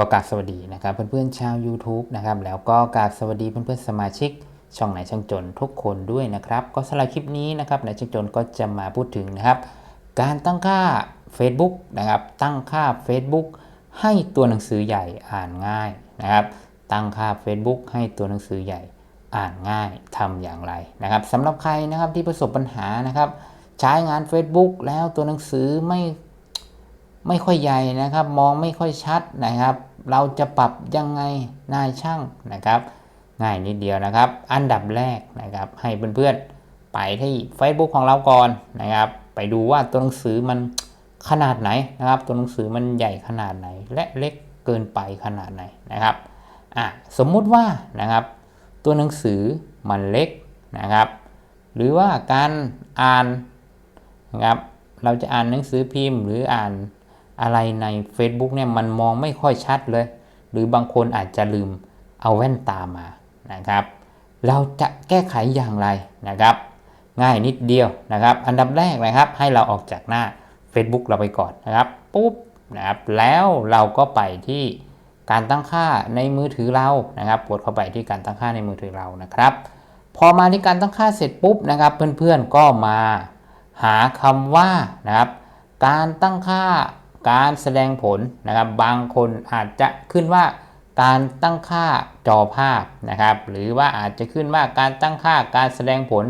ก็กราบสวัสดีนะครับเพื่อนๆชาว YouTube นะครับแล้วก็กราบสวัสดีเพื่อนๆสมาชิก ช่องไหนช่างจนทุกคนด้วยนะครับ ก็สำหรับคลิปนี้นะครับไหนช่างจนก็จะมาพูดถึงนะครับ การตั้งค่า Facebook นะครับ ตั้งค่า Facebook ให้ตัวหนังสือใหญ่อ่านง่ายนะครับ ตั้งค่า Facebook ให้ตัวหนังสือใหญ่อ่านง่ายทำอย่างไรนะครับสำหรับใครนะครับที่ประสบปัญหานะครับ ใช้งาน Facebook แล้วตัวหนังสือไม่ไม่ค่อยใหญ่นะครับ มองไม่ค่อยชัดนะครับ เราจะปรับยังไงนายช่างนะครับ ง่ายนิดเดียวนะครับ อันดับแรกนะครับ ให้เพื่อนๆไปที่ Facebook ของเราก่อนนะครับ ไปดูว่าตัวหนังสือมันขนาดไหนนะครับ ตัวหนังสือมันใหญ่ขนาดไหน และเล็กเกินไปขนาดไหนนะครับอะสมมุติว่านะครับ ตัวหนังสือมันเล็กนะครับ หรือว่าการอ่านนะครับเราจะอ่านหนังสือพิมพ์หรืออ่าน อะไรใน Facebook เนี่ยมันมองไม่ค่อยชัดเลย หรือบางคนอาจจะลืมเอาแว่นตามานะครับ เราจะแก้ไขอย่างไรนะครับ ง่ายนิดเดียวนะครับ อันดับแรกนะครับให้เราออกจากหน้า Facebook เราไปก่อนนะครับปุ๊บนะครับแล้วเราก็ไปที่การตั้งค่าในมือถือเรานะครับกดเข้าไปที่การตั้งค่าในมือถือเรานะครับ พอมาที่การตั้งค่าเสร็จปุ๊บนะครับ เพื่อนๆก็มาหาคำว่านะครับ การตั้งค่า การแสดงผลนะครับบางคนอาจจะขึ้นว่าการตั้งค่าจอภาพนะครับหรือว่าอาจจะขึ้นว่าการตั้งค่าการแสดงผล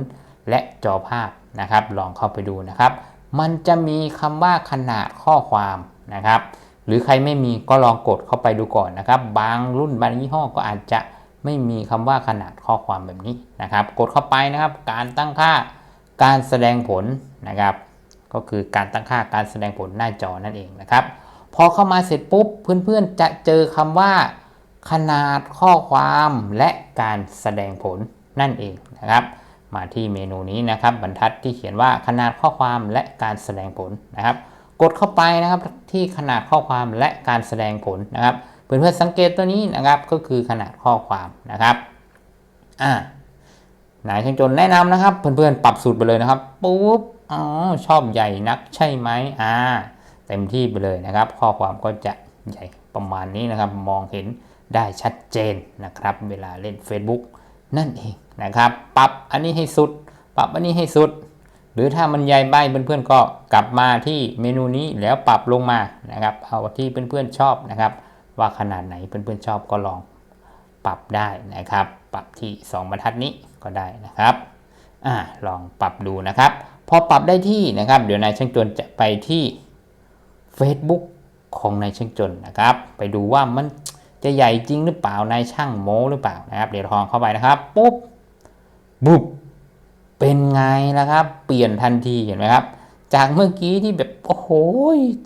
และจอภาพนะครับ ลองเข้าไปดูนะครับ มันจะมีคำว่าขนาดข้อความนะครับ หรือใครไม่มีก็ลองกดเข้าไปดูก่อนนะครับ บางรุ่นบางยี่ห้อก็อาจจะไม่มีคำว่าขนาดข้อความแบบนี้นะครับ กดเข้าไปนะครับ การตั้งค่าการแสดงผลนะครับ ก็คือการตั้งค่าการแสดงผลหน้าจอนั่นเองนะครับ พอเข้ามาเสร็จปุ๊บเพื่อนๆจะเจอคำว่า ขนาดข้อความและการแสดงผลนั่นเองนะครับ มาที่เมนูนี้นะครับ บรรทัดที่เขียนว่าขนาดข้อความและการแสดงผลนะครับ กดเข้าไปนะครับที่ขนาดข้อความและการแสดงผลนะครับเพื่อนๆสังเกตตัวนี้นะครับก็คือขนาดข้อความนะครับอ่านายช่างจนแนะนำนะครับ เพื่อนๆปรับสูตรไปเลยนะครับปุ๊บ อ๋อชอบใหญ่นักใช่ไหมอ่าเต็มที่ไปเลยนะครับ ข้อความก็จะใหญ่ประมาณนี้นะครับ มองเห็นได้ชัดเจนนะครับ เวลาเล่น Facebook นั่นเองนะครับ ปรับอันนี้ให้สุด ปรับอันนี้ให้สุด หรือถ้ามันใหญ่ใบเพื่อนๆก็กลับมาที่เมนูนี้แล้วปรับลงมานะครับ เอาที่เพื่อนๆชอบนะครับ ว่าขนาดไหนเพื่อนๆชอบก็ลองปรับได้นะครับ ปรับที่ 2 บรรทัดนี้ก็ได้นะครับอ่าลองปรับดูนะครับ พอปรับได้ที่นะครับ เดี๋ยวนายช่างจนจะไปที่ Facebook ของนายช่างจนนะครับ ไปดูว่ามันจะใหญ่จริงหรือเปล่านายช่างโม้หรือเปล่านะครับ เดี๋ยวลองเข้าไปนะครับปุ๊บบุบเป็นไงล่ะครับ เปลี่ยนทันทีเห็นไหมครับ จากเมื่อกี้ที่แบบโอ้โห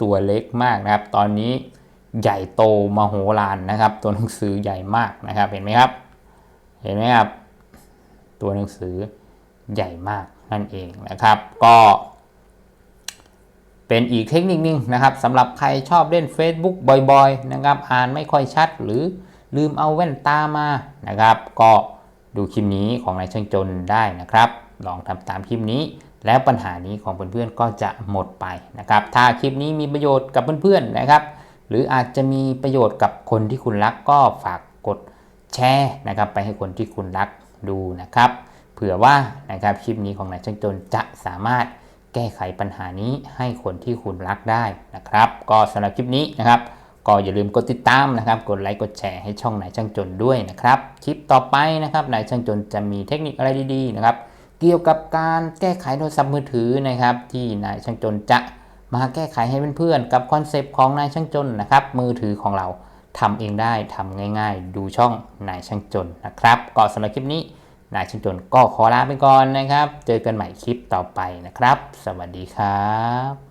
ตัวเล็กมากนะครับ ตอนนี้ใหญ่โตมโหฬารนะครับ ตัวหนังสือใหญ่มากนะครับ เห็นไหมครับ เห็นไหมครับ ตัวหนังสือ ใหญ่มากนั่นเองนะครับ ก็เป็นอีกเทคนิคนึงนะครับสำหรับใครชอบเล่น Facebook บ่อยๆนะครับ อ่านไม่ค่อยชัดหรือลืมเอาแว่นตามานะครับ ก็ดูคลิปนี้ของนายช่างจนได้นะครับ ลองทำตามคลิปนี้ แล้วปัญหานี้ของเพื่อนๆก็จะหมดไปนะครับ ถ้าคลิปนี้มีประโยชน์กับเพื่อนๆนะครับ หรืออาจจะมีประโยชน์กับคนที่คุณรักก็ฝากกดแชร์นะครับ ไปให้คนที่คุณรักดูนะครับ ผื่อว่านะครับคลิปนี้ของนายช่างจนจะสามารถแก้ไขปัญหานี้ให้คนที่คุณรักได้นะครับ ก็สำหรับคลิปนี้นะครับ ก็อย่าลืมกดติดตามนะครับ กดไลค์กดแชร์ให้ช่องนายช่างจนด้วยนะครับ คลิปต่อไปนะครับนายช่างจนจะมีเทคนิคอะไรดีๆนะครับ เกี่ยวกับการแก้ไขโทรศัพท์มือถือนะครับ ที่นายช่างจนจะมาแก้ไขให้เพื่อนๆกับคอนเซปต์ของนายช่างจนนะครับ มือถือของเราทำเองได้ทำง่าย ๆ ดูช่องนายช่างจนนะครับ ก็สำหรับคลิปนี้ นายชินจนก็ขอลาไปก่อนนะครับ เจอกันใหม่คลิปต่อไปนะครับ สวัสดีครับ